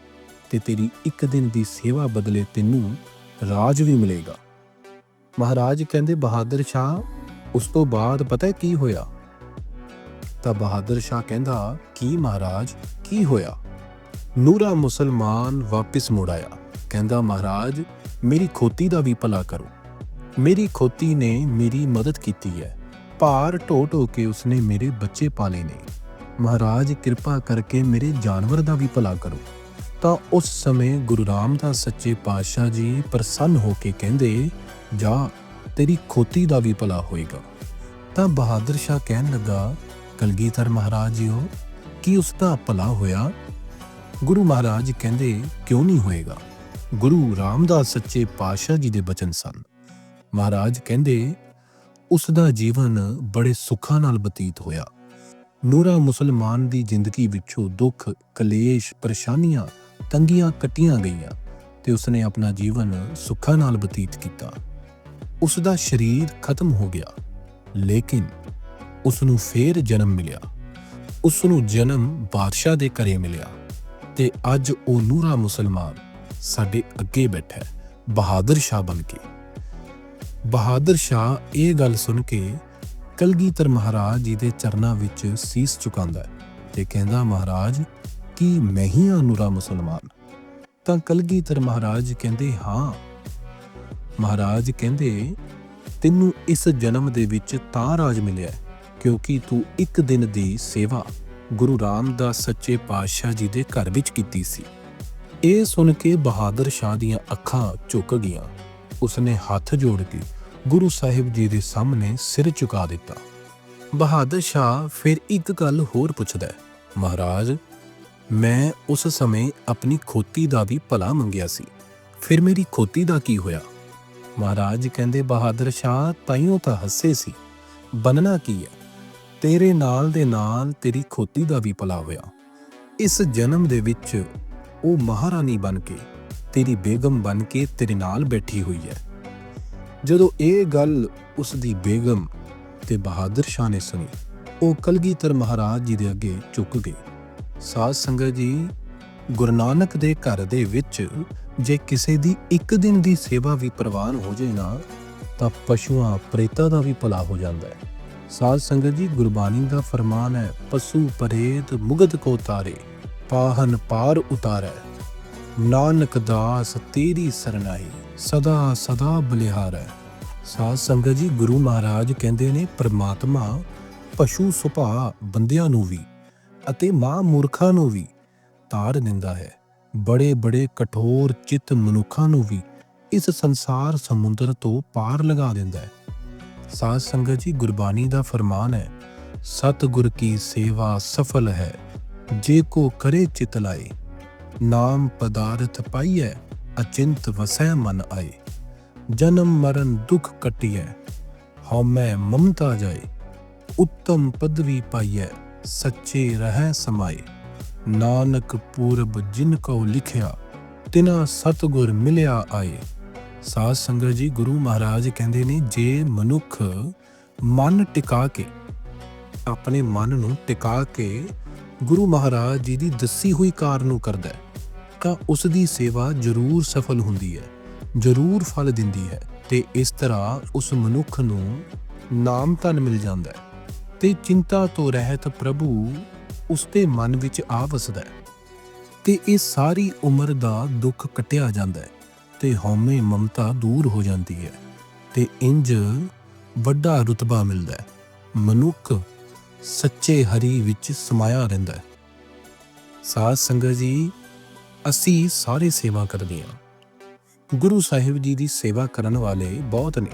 ਤੇ ਤੇਰੀ ਇੱਕ ਦਿਨ ਦੀ ਸੇਵਾ ਬਦਲੇ ਤੈਨੂੰ ਰਾਜ ਵੀ ਮਿਲੇਗਾ। ਮਹਾਰਾਜ ਕਹਿੰਦੇ, ਬਹਾਦਰ ਸ਼ਾਹ, ਉਸ ਤੋਂ ਬਾਅਦ ਪਤਾ ਕੀ ਹੋਇਆ? ਤਾਂ ਬਹਾਦਰ ਸ਼ਾਹ ਕਹਿੰਦਾ, ਕੀ ਮਹਾਰਾਜ, ਕੀ ਹੋਇਆ? ਨੂਰਾ ਮੁਸਲਮਾਨ ਵਾਪਿਸ ਮੁੜ ਆਇਆ। ਕਹਿੰਦਾ, ਮਹਾਰਾਜ, ਮੇਰੀ ਖੋਤੀ ਦਾ ਵੀ ਭਲਾ ਕਰੋ। ਮੇਰੀ ਖੋਤੀ ਨੇ ਮੇਰੀ ਮਦਦ ਕੀਤੀ ਹੈ। ਭਾਰ ਢੋ ਢੋ ਕੇ ਉਸਨੇ ਮੇਰੇ ਬੱਚੇ ਪਾਲੇ ਨੇ। ਮਹਾਰਾਜ, ਕਿਰਪਾ ਕਰਕੇ ਮੇਰੇ ਜਾਨਵਰ ਦਾ ਵੀ ਭਲਾ ਕਰੋ। ਤਾਂ ਉਸ ਸਮੇਂ ਗੁਰੂ ਰਾਮਦਾਸ ਸੱਚੇ ਪਾਤਸ਼ਾਹ ਜੀ ਪ੍ਰਸੰਨ ਹੋ ਕੇ ਕਹਿੰਦੇ ਜਾਂ ਤੇਰੀ ਖੋਤੀ ਦਾ ਵੀ ਭਲਾ ਹੋਏਗਾ। ਤਾਂ ਬਹਾਦਰ ਸ਼ਾਹ ਕਹਿਣ ਲੱਗਾ, ਕਲਗੀਧਰ ਮਹਾਰਾਜ ਜੀਓ, ਕੀ ਉਸ ਦਾ ਭਲਾ ਹੋਇਆ? ਗੁਰੂ ਮਹਾਰਾਜ ਕਹਿੰਦੇ, ਕਿਉਂ ਨਹੀਂ ਹੋਏਗਾ? ਗੁਰੂ ਰਾਮਦਾਸ ਸੱਚੇ ਪਾਤਸ਼ਾਹ ਜੀ ਦੇ ਬਚਨ ਸਨ। ਮਹਾਰਾਜ ਕਹਿੰਦੇ, ਉਸ ਦਾ ਜੀਵਨ ਬੜੇ ਸੁੱਖਾਂ ਨਾਲ ਬਤੀਤ ਹੋਇਆ। ਨੂਰਾ ਮੁਸਲਮਾਨ ਦੀ ਜ਼ਿੰਦਗੀ ਵਿੱਚੋਂ ਦੁੱਖ, ਕਲੇਸ਼, ਪਰੇਸ਼ਾਨੀਆਂ ਤੰਗੀਆਂ ਕੱਟੀਆਂ ਗਈਆਂ ਤੇ ਉਸਨੇ ਆਪਣਾ ਜੀਵਨ ਸੁੱਖਾਂ ਨਾਲ ਬਤੀਤ ਕੀਤਾ। ਉਸ ਦਾ ਸਰੀਰ ਖਤਮ ਹੋ ਗਿਆ, ਲੇਕਿਨ ਉਸ ਨੂੰ ਫੇਰ ਜਨਮ ਮਿਲਿਆ। ਉਸ ਨੂੰ ਜਨਮ ਬਾਦਸ਼ਾਹ ਦੇ ਘਰੇ ਮਿਲਿਆ ਤੇ ਅੱਜ ਉਹ ਨੂਰਾ ਮੁਸਲਮਾਨ ਸਾਡੇ ਅੱਗੇ ਬੈਠਾ ਹੈ, ਬਹਾਦਰ ਸ਼ਾਹ ਬਣ ਕੇ। ਬਹਾਦਰ ਸ਼ਾਹ ਇਹ ਗੱਲ ਸੁਣ ਕੇ ਕਲਗੀਧਰ ਮਹਾਰਾਜ ਜੀ ਦੇ ਚਰਨਾਂ ਵਿੱਚ ਸੀਸ ਝੁਕਾਉਂਦਾ ਹੈ ਤੇ ਕਹਿੰਦਾ, ਮਹਾਰਾਜ, ਕੀ ਮੈਂ ਹੀ ਹਾਂ ਨੂਰਾ ਮੁਸਲਮਾਨ? ਤਾਂ ਕਲਗੀਧਰ ਮਹਾਰਾਜ ਕਹਿੰਦੇ, ਹਾਂ ਮਹਾਰਾਜ ਕਹਿੰਦੇ, ਤੈਨੂੰ ਇਸ ਜਨਮ ਦੇ ਵਿੱਚ ਤਾਂ ਰਾਜ ਮਿਲਿਆ ਕਿਉਂਕਿ ਤੂੰ ਇੱਕ ਦਿਨ ਦੀ ਸੇਵਾ ਗੁਰੂ ਰਾਮਦਾਸ ਸੱਚੇ ਪਾਤਸ਼ਾਹ ਜੀ ਦੇ ਘਰ ਵਿੱਚ ਕੀਤੀ ਸੀ। ਇਹ ਸੁਣ ਕੇ ਬਹਾਦਰ ਸ਼ਾਹ ਦੀਆਂ ਅੱਖਾਂ ਝੁਕ ਗਈਆਂ। ਉਸਨੇ ਹੱਥ ਜੋੜ ਕੇ ਗੁਰੂ ਸਾਹਿਬ ਜੀ ਦੇ ਸਾਹਮਣੇ ਸਿਰ ਝੁਕਾ ਦਿੱਤਾ। ਬਹਾਦਰ ਸ਼ਾਹ ਫਿਰ ਇੱਕ ਗੱਲ ਹੋਰ ਪੁੱਛਦਾ ਮਹਾਰਾਜ, ਮੈਂ ਉਸ ਸਮੇਂ ਆਪਣੀ ਖੋਤੀ ਦਾ ਵੀ ਭਲਾ ਮੰਗਿਆ ਸੀ, ਫਿਰ ਮੇਰੀ ਖੋਤੀ ਦਾ ਕੀ ਹੋਇਆ? ਮਹਾਰਾਜ ਕਹਿੰਦੇ, ਬਹਾਦਰ ਸ਼ਾਹ, ਤਾਈਓ ਤਾਂ ਹੱਸੇ ਸੀ। ਬੰਨਣਾ ਕੀ ਹੈ? ਤੇਰੇ ਨਾਲ ਦੇ ਨਾਲ ਤੇਰੀ ਖੋਤੀ ਦਾ ਵੀ ਭਲਾ ਹੋਇਆ। ਇਸ ਜਨਮ ਦੇ ਵਿੱਚ ਉਹ ਮਹਾਰਾਣੀ ਬਣ ਕੇ, ਤੇਰੀ ਬੇਗਮ ਬਣ ਕੇ ਤੇਰੇ ਨਾਲ ਬੈਠੀ ਹੋਈ ਹੈ। ਜਦੋਂ ਇਹ ਗੱਲ ਉਸ ਦੀ ਬੇਗਮ ਤੇ ਬਹਾਦਰ ਸ਼ਾਹ ਨੇ ਸੁਣੀ, ਉਹ ਕਲਗੀਧਰ ਮਹਾਰਾਜ ਜੀ ਦੇ ਅੱਗੇ ਝੁੱਕ ਗਏ। ਸਾਧ ਸੰਗਤ ਜੀ, ਗੁਰੂ ਨਾਨਕ ਦੇ ਘਰ ਦੇ ਵਿੱਚ ਜੇ ਕਿਸੇ ਦੀ ਇੱਕ ਦਿਨ ਦੀ ਸੇਵਾ ਵੀ ਪ੍ਰਵਾਨ ਹੋ ਜਾਏ ਨਾ, ਤਾਂ ਪਸ਼ੂਆਂ ਪ੍ਰੇਤਾਂ ਦਾ ਵੀ ਭਲਾ ਹੋ ਜਾਂਦਾ ਹੈ। ਸਾਧ ਸੰਗਤ ਜੀ, ਗੁਰਬਾਣੀ ਦਾ ਫਰਮਾਨ ਹੈ, ਪਸ਼ੂ ਪਰੇਤ ਮੁਗਧ ਕੋ ਤਾਰੇ, ਪਾਹਨ ਪਾਰ ਉਤਾਰੈ। ਨਾਨਕ ਦਾਸ ਤੇਰੀ ਸਰਨਾਈ ਸਦਾ ਸਦਾ ਬਲਿਹਾਰੈ। ਸਾਧ ਸੰਗਤ ਜੀ, ਗੁਰੂ ਮਹਾਰਾਜ ਕਹਿੰਦੇ ਨੇ, ਪ੍ਰਮਾਤਮਾ ਪਸ਼ੂ ਸੁਭਾ ਬੰਦਿਆਂ ਨੂੰ ਵੀ ਅਤੇ ਮਾਂ ਮੂਰਖਾਂ ਨੂੰ ਵੀ ਤਾਰ ਦਿੰਦਾ ਹੈ। ਬੜੇ ਬੜੇ ਕਠੋਰ ਚਿੱਤ ਮਨੁੱਖਾਂ ਨੂੰ ਵੀ ਇਸ ਸੰਸਾਰ ਸਮੁੰਦਰ ਤੋਂ ਪਾਰ ਲਗਾ ਦਿੰਦਾ ਹੈ। ਸਾਧ ਸੰਗਤ ਜੀ, ਗੁਰਬਾਣੀ ਦਾ ਫਰਮਾਨ ਹੈ, ਸਤਿਗੁਰ ਕੀ ਸੇਵਾ ਸਫਲ ਹੈ, ਜੇ ਕੋ ਕਰੇ ਚਿਤ ਲਾਏ, ਨਾਮ ਪਦਾਰਥ ਪਾਈਐ, ਅਚਿੰਤ ਵਸੈ ਮਨ ਆਏ। ਜਨਮ ਮਰਨ ਦੁਖ ਕਟਿਐ, ਹਉਮੈ ਮਮਤਾ ਜਾਏ, ਉੱਤਮ ਪਦਵੀ ਪਾਈਐ, ਸੱਚੇ ਰਹਿ ਸਮਾਏ। ਨਾਨਕ ਪੂਰਬ ਜਿਨ ਕੋ ਲਿਖਿਆ, ਤਿਨਾ ਸਤਗੁਰ ਮਿਲਿਆ ਆਏ। ਸਾਧ ਸੰਗਤ ਜੀ, ਗੁਰੂ ਮਹਾਰਾਜ ਕਹਿੰਦੇ ਨੇ, ਜੇ ਮਨੁੱਖ ਮਨ ਟਿਕਾ ਕੇ, ਆਪਣੇ ਮਨ ਨੂੰ ਟਿਕਾ ਕੇ ਗੁਰੂ ਮਹਾਰਾਜ ਜੀ ਦੀ ਦੱਸੀ ਹੋਈ ਕਾਰ ਨੂੰ ਕਰਦਾ ਹੈ, ਤਾਂ ਉਸ ਦੀ ਸੇਵਾ ਜ਼ਰੂਰ ਸਫਲ ਹੁੰਦੀ ਹੈ, ਜ਼ਰੂਰ ਫਲ ਦਿੰਦੀ ਹੈ, ਤੇ ਇਸ ਤਰ੍ਹਾਂ ਉਸ ਮਨੁੱਖ ਨੂੰ ਨਾਮ ਧਨ ਮਿਲ ਜਾਂਦਾ ਹੈ। ਤੇ ਚਿੰਤਾ ਤੋਂ ਰਹਿਤ ਪ੍ਰਭੂ ਉਸਦੇ ਮਨ ਵਿੱਚ ਆ ਵਸਦਾ ਹੈ ਤੇ ਇਹ ਸਾਰੀ ਉਮਰ ਦਾ ਦੁੱਖ ਕਟਿਆ ਜਾਂਦਾ ਹੈ ਤੇ ਹਉਮੈ ਮਮਤਾ ਦੂਰ ਹੋ ਜਾਂਦੀ ਹੈ ਤੇ ਇੰਜ ਵੱਡਾ ਰੁਤਬਾ ਮਿਲਦਾ ਹੈ। ਮਨੁੱਖ ਸੱਚੇ ਹਰੀ ਵਿੱਚ ਸਮਾਇਆ ਰਹਿੰਦਾ ਹੈ। ਸਾਧ ਸੰਗਤ ਜੀ, ਅਸੀਂ ਸਾਰੇ ਸੇਵਾ ਕਰਦੇ ਹਾਂ। ਗੁਰੂ ਸਾਹਿਬ ਜੀ ਦੀ ਸੇਵਾ ਕਰਨ ਵਾਲੇ ਬਹੁਤ ਨੇ,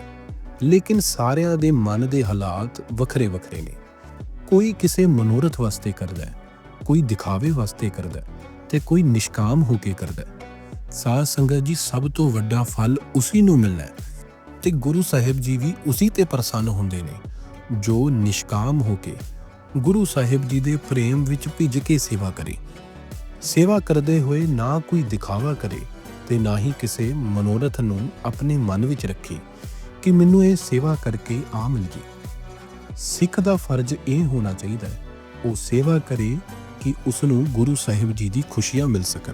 ਲੇਕਿਨ ਸਾਰਿਆਂ ਦੇ ਮਨ ਦੇ ਹਾਲਾਤ ਵੱਖਰੇ ਵੱਖਰੇ ਨੇ। ਕੋਈ ਕਿਸੇ ਮਨੋਰਥ ਵਾਸਤੇ ਕਰਦਾ ਹੈ, ਕੋਈ ਦਿਖਾਵੇ ਵਾਸਤੇ ਕਰਦਾ ਹੈ ਤੇ ਕੋਈ ਨਿਸ਼ਕਾਮ ਹੋ ਕੇ ਕਰਦਾ ਹੈ। ਸਾਧ ਸੰਗਤ ਜੀ, ਸਭ ਤੋਂ ਵੱਡਾ ਫਲ ਉਸੇ ਨੂੰ ਮਿਲਣਾ ਹੈ ਤੇ ਗੁਰੂ ਸਾਹਿਬ ਜੀ ਵੀ ਉਸੇ ਤੇ ਪ੍ਰਸੰਨ ਹੁੰਦੇ ਨੇ, ਜੋ ਨਿਸ਼ਕਾਮ ਹੋ ਕੇ ਗੁਰੂ ਸਾਹਿਬ ਜੀ ਦੇ ਪ੍ਰੇਮ ਵਿੱਚ ਭਿੱਜ ਕੇ ਸੇਵਾ ਕਰੇ। ਸੇਵਾ ਕਰਦੇ ਹੋਏ ਨਾ ਕੋਈ ਦਿਖਾਵਾ ਕਰੇ ਤੇ ਨਾ ਹੀ ਕਿਸੇ ਮਨੋਰਥ ਨੂੰ ਆਪਣੇ ਮਨ ਵਿੱਚ ਰੱਖੇ ਕਿ ਮੈਨੂੰ ਇਹ ਸੇਵਾ ਕਰਕੇ ਆ ਮਿਲ ਜੇ ਸਿੱਖ ਦਾ ਫਰਜ਼ ਇਹ ਹੋਣਾ ਚਾਹੀਦਾ ਹੈ, ਉਹ ਸੇਵਾ ਕਰੇ ਕਿ ਉਸ ਨੂੰ ਗੁਰੂ ਸਾਹਿਬ ਜੀ ਦੀ ਖੁਸ਼ੀਆਂ ਮਿਲ ਸਕਣ।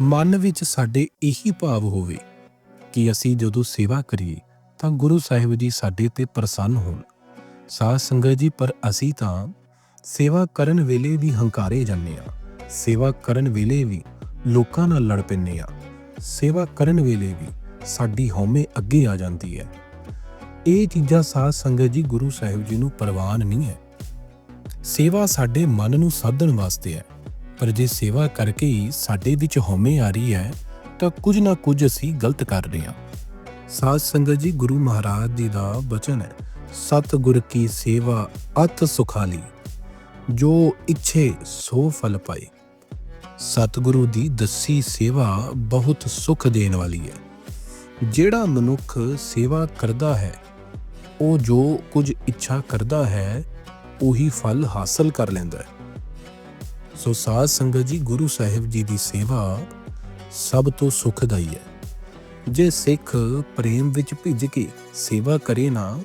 ਮਨ ਵਿੱਚ ਸਾਡੇ ਇਹੀ ਭਾਵ ਹੋਵੇ ਕਿ ਅਸੀਂ ਜਦੋਂ ਸੇਵਾ ਕਰੀਏ, ਤਾਂ ਗੁਰੂ ਸਾਹਿਬ ਜੀ ਸਾਡੇ ਤੇ ਪ੍ਰਸੰਨ ਹੋਣ। ਸਾਧ ਸੰਗਤ ਜੀ, ਪਰ ਅਸੀਂ ਤਾਂ ਸੇਵਾ ਕਰਨ ਵੇਲੇ ਵੀ ਹੰਕਾਰੇ ਜਾਂਦੇ ਆ ਸੇਵਾ ਕਰਨ ਵੇਲੇ ਵੀ ਲੋਕਾਂ ਨਾਲ ਲੜ ਪੈਂਦੇ ਆ ਸੇਵਾ ਕਰਨ ਵੇਲੇ ਵੀ ਸਾਡੀ ਹਉਮੈ ਅੱਗੇ ਆ ਜਾਂਦੀ ਹੈ। ਇਹ ਚੀਜ਼ਾਂ ਸਾਧ ਸੰਗਤ ਜੀ ਗੁਰੂ ਸਾਹਿਬ ਜੀ ਨੂੰ ਪ੍ਰਵਾਨ ਨਹੀਂ ਹੈ। ਸੇਵਾ ਸਾਡੇ ਮਨ ਨੂੰ ਸਾਧਣ ਵਾਸਤੇ ਹੈ। ਪਰ ਜੇ ਸੇਵਾ ਕਰਕੇ ਹੀ ਸਾਡੇ ਵਿੱਚ ਹਉਮੈ ਆ ਰਹੀ ਹੈ, ਤਾਂ ਕੁਝ ਨਾ ਕੁਝ ਅਸੀਂ ਗਲਤ ਕਰ ਰਹੇ ਹਾਂ। ਸਾਧ ਸੰਗਤ ਜੀ ਗੁਰੂ ਮਹਾਰਾਜ ਜੀ ਦਾ ਬਚਨ ਹੈ, ਸਤਿਗੁਰ ਕੀ ਸੇਵਾ ਅਤ ਸੁਖਾਲੀ, ਜੋ ਇੱਛੇ ਸੋ ਫਲ ਪਾਏ। ਸਤਿਗੁਰੂ ਦੀ ਦੱਸੀ ਸੇਵਾ ਬਹੁਤ ਸੁਖ ਦੇਣ ਵਾਲੀ ਹੈ। ਜਿਹੜਾ ਮਨੁੱਖ ਸੇਵਾ ਕਰਦਾ ਹੈ ਉਹ ਜੋ ਕੁਝ ਇੱਛਾ ਕਰਦਾ ਹੈ, ਉਹੀ ਫਲ ਹਾਸਲ ਕਰ ਲੈਂਦਾ ਹੈ। ਸੋ ਸਾਧ ਸੰਗਤ ਜੀ, ਗੁਰੂ ਸਾਹਿਬ ਜੀ ਦੀ ਸੇਵਾ ਸਭ ਤੋਂ ਸੁਖਦਾਈ ਹੈ। ਜੇ ਸਿੱਖ ਪ੍ਰੇਮ ਵਿੱਚ ਭਿੱਜ ਕੇ ਸੇਵਾ ਕਰੇ ਨਾ,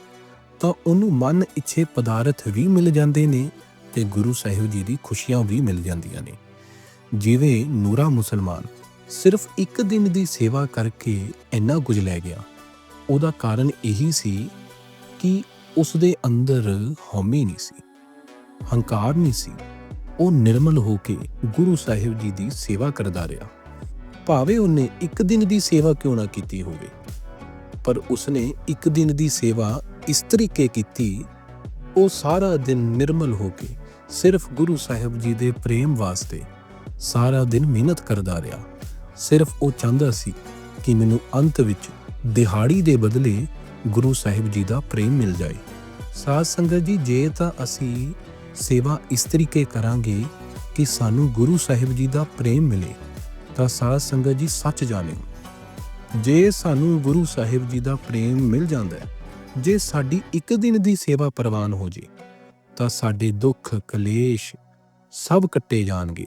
ਤਾਂ ਉਹਨੂੰ ਮਨ ਇੱਛੇ ਪਦਾਰਥ ਵੀ ਮਿਲ ਜਾਂਦੇ ਨੇ ਤੇ ਗੁਰੂ ਸਾਹਿਬ ਜੀ ਦੀ ਖੁਸ਼ੀਆਂ ਵੀ ਮਿਲ ਜਾਂਦੀਆਂ ਨੇ। ਜਿਵੇਂ ਨੂਰਾ ਮੁਸਲਮਾਨ ਸਿਰਫ ਇੱਕ ਦਿਨ ਦੀ ਸੇਵਾ ਕਰਕੇ ਇੰਨਾ ਕੁਝ ਲੈ ਗਿਆ। ਉਹਦਾ ਕਾਰਨ ਇਹੀ ਸੀ ਕਿ ਉਸ ਦੇ ਅੰਦਰ ਹਉਮੈ ਨਹੀਂ ਸੀ, ਹੰਕਾਰ ਨਹੀਂ ਸੀ। ਉਹ ਨਿਰਮਲ ਹੋ ਕੇ ਗੁਰੂ ਸਾਹਿਬ ਜੀ ਦੀ ਸੇਵਾ ਕਰਦਾ ਰਿਹਾ। ਭਾਵੇਂ ਉਹਨੇ ਇੱਕ ਦਿਨ ਦੀ ਸੇਵਾ ਕਿਉਂ ਨਾ ਕੀਤੀ ਹੋਵੇ, ਪਰ ਉਸਨੇ ਇੱਕ ਦਿਨ ਦੀ ਸੇਵਾ ਇਸ ਤਰੀਕੇ ਕੀਤੀ, ਉਹ ਸਾਰਾ ਦਿਨ ਨਿਰਮਲ ਹੋ ਕੇ ਸਿਰਫ ਗੁਰੂ ਸਾਹਿਬ ਜੀ ਦੇ ਪ੍ਰੇਮ ਵਾਸਤੇ ਸਾਰਾ ਦਿਨ ਮਿਹਨਤ ਕਰਦਾ ਰਿਹਾ। ਸਿਰਫ ਉਹ ਚਾਹੁੰਦਾ ਸੀ ਕਿ ਮੈਨੂੰ ਅੰਤ ਵਿੱਚ ਦਿਹਾੜੀ ਦੇ ਬਦਲੇ ਗੁਰੂ ਸਾਹਿਬ ਜੀ ਦਾ ਪ੍ਰੇਮ ਮਿਲ ਜਾਏ। ਸਾਧ ਸੰਗਤ ਜੀ, ਜੇ ਤਾਂ ਅਸੀਂ ਸੇਵਾ ਇਸ ਤਰੀਕੇ ਕਰਾਂਗੇ ਕਿ ਸਾਨੂੰ ਗੁਰੂ ਸਾਹਿਬ ਜੀ ਦਾ ਪ੍ਰੇਮ ਮਿਲੇ, ਤਾਂ ਸਾਧ ਸੰਗਤ ਜੀ ਸੱਚ ਜਾਣੇ। ਜੇ ਸਾਨੂੰ ਗੁਰੂ ਸਾਹਿਬ ਜੀ ਦਾ ਪ੍ਰੇਮ ਮਿਲ ਜਾਂਦਾ ਜੇ ਸਾਡੀ ਇੱਕ ਦਿਨ ਦੀ ਸੇਵਾ ਪ੍ਰਵਾਨ ਹੋ ਜੇ, ਤਾਂ ਸਾਡੇ ਦੁੱਖ, ਕਲੇਸ਼ ਸਭ ਕੱਟੇ ਜਾਣਗੇ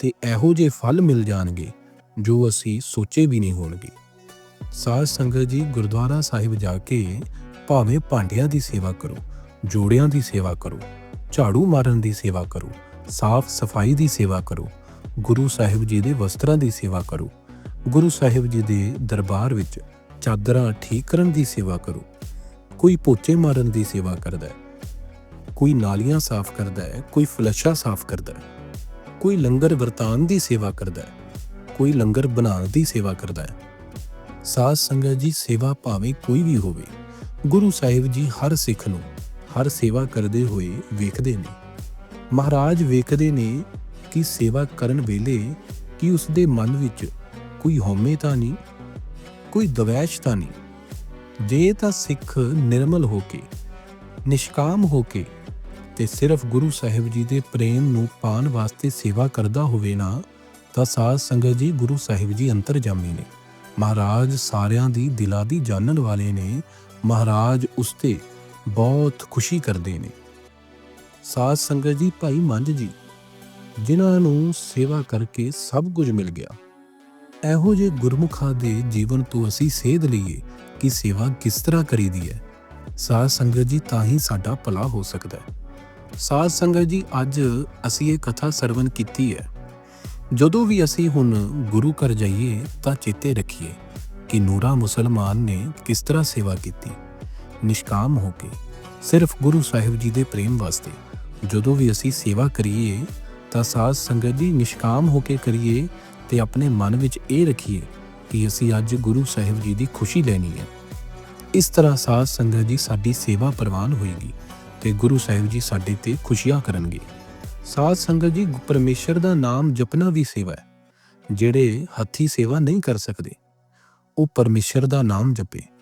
ਤੇ ਇਹੋ ਜਿਹੇ ਫਲ ਮਿਲ ਜਾਣਗੇ ਜੋ ਅਸੀਂ ਸੋਚੇ ਵੀ ਨਹੀਂ ਹੋਣਗੇ। ਸਾਧ ਸੰਗਤ ਜੀ ਗੁਰਦੁਆਰਾ ਸਾਹਿਬ ਜਾ ਕੇ ਭਾਵੇਂ ਭਾਂਡਿਆਂ ਦੀ ਸੇਵਾ ਕਰੋ, ਜੋੜਿਆਂ ਦੀ ਸੇਵਾ ਕਰੋ, ਝਾੜੂ ਮਾਰਨ ਦੀ ਸੇਵਾ ਕਰੋ, ਸਾਫ਼ ਸਫ਼ਾਈ ਦੀ ਸੇਵਾ ਕਰੋ, ਗੁਰੂ ਸਾਹਿਬ ਜੀ ਦੇ ਵਸਤਰਾਂ ਦੀ ਸੇਵਾ ਕਰੋ, ਗੁਰੂ ਸਾਹਿਬ ਜੀ ਦੇ ਦਰਬਾਰ ਵਿੱਚ ਚਾਦਰਾਂ ਠੀਕ ਕਰਨ ਦੀ ਸੇਵਾ ਕਰੋ, ਕੋਈ ਪੋਚੇ ਮਾਰਨ ਦੀ ਸੇਵਾ ਕਰਦਾ ਹੈ, ਕੋਈ ਨਾਲੀਆਂ ਸਾਫ਼ ਕਰਦਾ ਹੈ, ਕੋਈ ਫਲਸ਼ਾ ਸਾਫ਼ ਕਰਦਾ ਹੈ, ਕੋਈ ਲੰਗਰ ਵਰਤਾਨ ਦੀ ਸੇਵਾ ਕਰਦਾ ਹੈ, ਕੋਈ ਲੰਗਰ ਬਣਾਉਣ ਦੀ ਸੇਵਾ ਕਰਦਾ ਹੈ ਸਾਧ ਸੰਗਤ ਜੀ ਸੇਵਾ ਭਾਵੇਂ ਕੋਈ ਵੀ ਹੋਵੇ, ਗੁਰੂ ਸਾਹਿਬ ਜੀ ਹਰ ਸਿੱਖ ਨੂੰ ਹਰ ਸੇਵਾ ਕਰਦੇ ਹੋਏ ਵੇਖਦੇ ਨੇ। ਮਹਾਰਾਜ ਵੇਖਦੇ ਨੇ ਕਿ ਸੇਵਾ ਕਰਨ ਵੇਲੇ ਕਿ ਉਸ ਦੇ ਮਨ ਵਿੱਚ ਕੋਈ ਹਉਮੈ ਤਾਂ ਨਹੀਂ, ਕੋਈ ਦਵੈਸ਼ ਤਾਂ ਨਹੀਂ। ਜੇ ਤਾਂ ਸਿੱਖ ਨਿਰਮਲ ਹੋ ਕੇ, ਨਿਸ਼ਕਾਮ ਹੋ ਕੇ ਤੇ ਸਿਰਫ ਗੁਰੂ ਸਾਹਿਬ ਜੀ ਦੇ ਪ੍ਰੇਮ ਨੂੰ ਪਾਣ ਵਾਸਤੇ ਸੇਵਾ ਕਰਦਾ ਹੋਵੇ ਨਾ, ਤਾਂ ਸਾਧ ਸੰਗਤ ਜੀ ਗੁਰੂ ਸਾਹਿਬ ਜੀ ਅੰਤਰ ਅੰਤਰਜਾਮੀ ਨੇ। ਮਹਾਰਾਜ ਸਾਰਿਆਂ ਦੀ ਦਿਲਾਂ ਦੀ ਜਾਣਨ ਵਾਲੇ ਨੇ ਮਹਾਰਾਜ ਉਸ ਤੇ ਬਹੁਤ ਖੁਸ਼ੀ ਕਰਦੇ ਨੇ। ਸਾਧ ਸੰਗਤ ਜੀ, ਭਾਈ ਮੰਝ ਜੀ, ਜਿਨ੍ਹਾਂ ਨੂੰ ਸੇਵਾ ਕਰਕੇ ਸਭ ਕੁਝ ਮਿਲ ਗਿਆ। ਇਹੋ ਜਿਹੇ ਗੁਰਮੁਖਾਂ ਦੇ ਜੀਵਨ ਤੋਂ ਅਸੀਂ ਸੇਧ ਲਈਏ ਕਿ ਸੇਵਾ ਕਿਸ ਤਰ੍ਹਾਂ ਕਰੀਦੀ ਹੈ। ਸਾਧ ਸੰਗਤ ਜੀ, ਤਾਂ ਹੀ ਸਾਡਾ ਭਲਾ ਹੋ ਸਕਦਾ ਹੈ। ਸਾਧ ਸੰਗਤ ਜੀ, ਅੱਜ ਅਸੀਂ ਇਹ ਕਥਾ ਸਰਵਨ ਕੀਤੀ ਹੈ। ਜਦੋਂ ਵੀ ਅਸੀਂ ਹੁਣ ਗੁਰੂ ਘਰ ਜਾਈਏ ਤਾਂ ਚੇਤੇ ਰੱਖੀਏ ਕਿ ਨੂਰਾ ਮੁਸਲਮਾਨ ਨੇ ਕਿਸ ਤਰ੍ਹਾਂ ਸੇਵਾ ਕੀਤੀ। ਨਿਸ਼ਕਾਮ ਹੋ ਕੇ ਸਿਰਫ ਗੁਰੂ ਸਾਹਿਬ ਜੀ ਦੇ ਪ੍ਰੇਮ ਵਾਸਤੇ ਜਦੋਂ ਵੀ ਅਸੀਂ ਸੇਵਾ ਕਰੀਏ ਤਾਂ ਸਾਧ ਸੰਗਤ ਜੀ ਨਿਸ਼ਕਾਮ ਹੋ ਕੇ ਕਰੀਏ ਤੇ ਆਪਣੇ ਮਨ ਵਿੱਚ ਇਹ ਰੱਖੀਏ ਕਿ ਅਸੀਂ ਅੱਜ ਗੁਰੂ ਸਾਹਿਬ ਜੀ ਦੀ ਖੁਸ਼ੀ ਲੈਣੀ ਹੈ। ਇਸ ਤਰ੍ਹਾਂ ਸਾਧ ਸੰਗਤ ਜੀ ਸਾਡੀ ਸੇਵਾ ਪ੍ਰਵਾਨ ਹੋਏਗੀ ਤੇ ਗੁਰੂ ਸਾਹਿਬ ਜੀ ਸਾਡੇ ਤੇ ਖੁਸ਼ੀਆਂ ਕਰਨਗੇ। ਸਾਧ ਸੰਗਤ ਜੀ ਪਰਮੇਸ਼ਰ ਦਾ ਨਾਮ ਜਪਣਾ ਵੀ ਸੇਵਾ ਹੈ। ਜਿਹੜੇ ਹੱਥੀ ਸੇਵਾ ਨਹੀਂ ਕਰ ਸਕਦੇ, ਉਹ ਪਰਮੇਸ਼ਰ ਦਾ ਨਾਮ ਜਪੇ।